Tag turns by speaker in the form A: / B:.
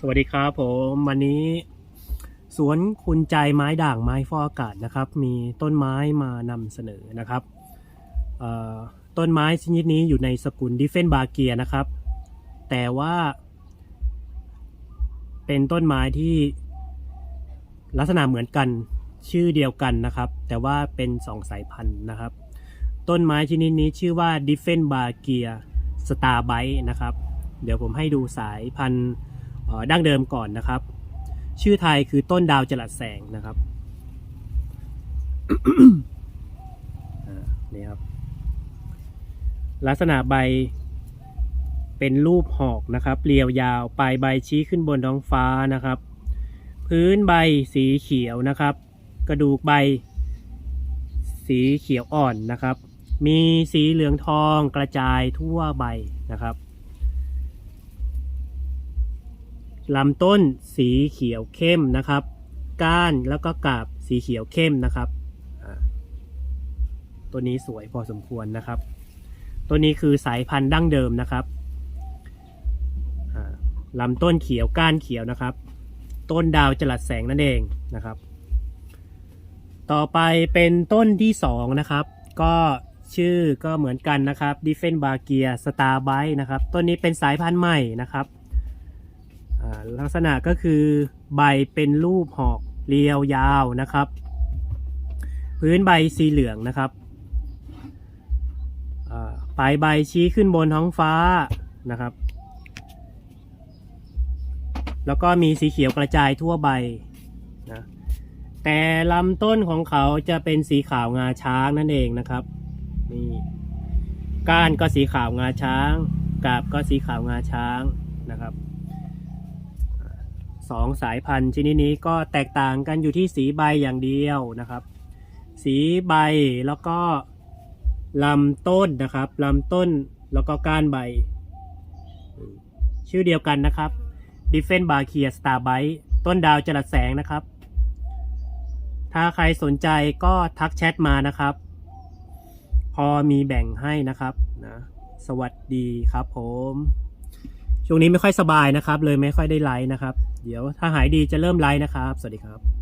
A: สวัสดีครับผมวันนี้ สวนคุณใจไม้ด่างไม้ฟอกอากาศนะครับ มีต้นไม้มานำเสนอนะครับต้นไม้ชนิดนี้อยู่ในสกุลดิเฟนบาเกียนะครับ แต่ว่า เป็นต้นไม้ที่ลักษณะเหมือนกันชื่อเดียวกันนะครับ แต่ว่าเป็นสองสายพันธุ์นะครับ ต้นไม้ชนิดนี้ชื่อว่าดิเฟนบาเกียสตาร์ไบนะครับ เดี๋ยวผมให้ดูสายพันธุ์ ดั้งเดิมก่อนนะครับ ชื่อไทยคือต้นดาวจรัสแสงนะครับนี่ครับ ลักษณะใบเป็นรูปหอกนะครับเรียวยาวปลายใบชี้ขึ้นบนท้องฟ้านะครับ พื้นใบสีเขียวนะครับ กระดูกใบ สีเขียวอ่อนนะครับ มีสีเหลืองทองกระจายทั่วใบนะครับ ลำต้นสีเขียวเข้มนะครับ ก้านแล้วก็กาบสีเขียวเข้มนะครับตัวนี้สวยพอสมควรนะครับ ตัวนี้คือสายพันธุ์ดั้งเดิมนะครับลำต้นเขียวก้านเขียวนะครับ ต้นดาวจรัสแสงนั่นเองนะครับ ต่อไปเป็นต้นที่สองนะครับ ก็ชื่อก็เหมือนกันนะครับ d i f f e n b a g i a Star b i t e นะครับ ต้นนี้เป็นสายพันธุ์ใหม่นะครับ ลักษณะก็คือใบเป็นรูปหอกเรียวยาวนะครับ พื้นใบสีเหลืองนะครับปลายใบชี้ขึ้นบนท้องฟ้านะครับ แล้วก็มีสีเขียวกระจายทั่วใบนะแต่ลำต้นของเขาจะเป็นสีขาวงาช้างนั่นเองนะครับนี่ก้านก็สีขาวงาช้าง กาบก็สีขาวงาช้างนะครับ 2 สายพันธุ์ชนิดนี้ก็แตกต่างกันอยู่ที่สีใบอย่างเดียวนะครับ สีใบแล้วก็ลำต้นนะครับลำต้นแล้วก็ก้านใบ ชื่อเดียวกันนะครับดิฟเฟนบาเคียสตาร์ไบต้นดาวจรัสแสงนะครับ ถ้าใครสนใจก็ทักแชทมานะครับ พอมีแบ่งให้นะครับนะสวัสดีครับผม ช่วงนี้ไม่ค่อยสบายนะครับ เลยไม่ค่อยได้ไลฟ์นะครับ เดี๋ยวถ้าหายดีจะเริ่มไลฟ์นะครับ สวัสดีครับ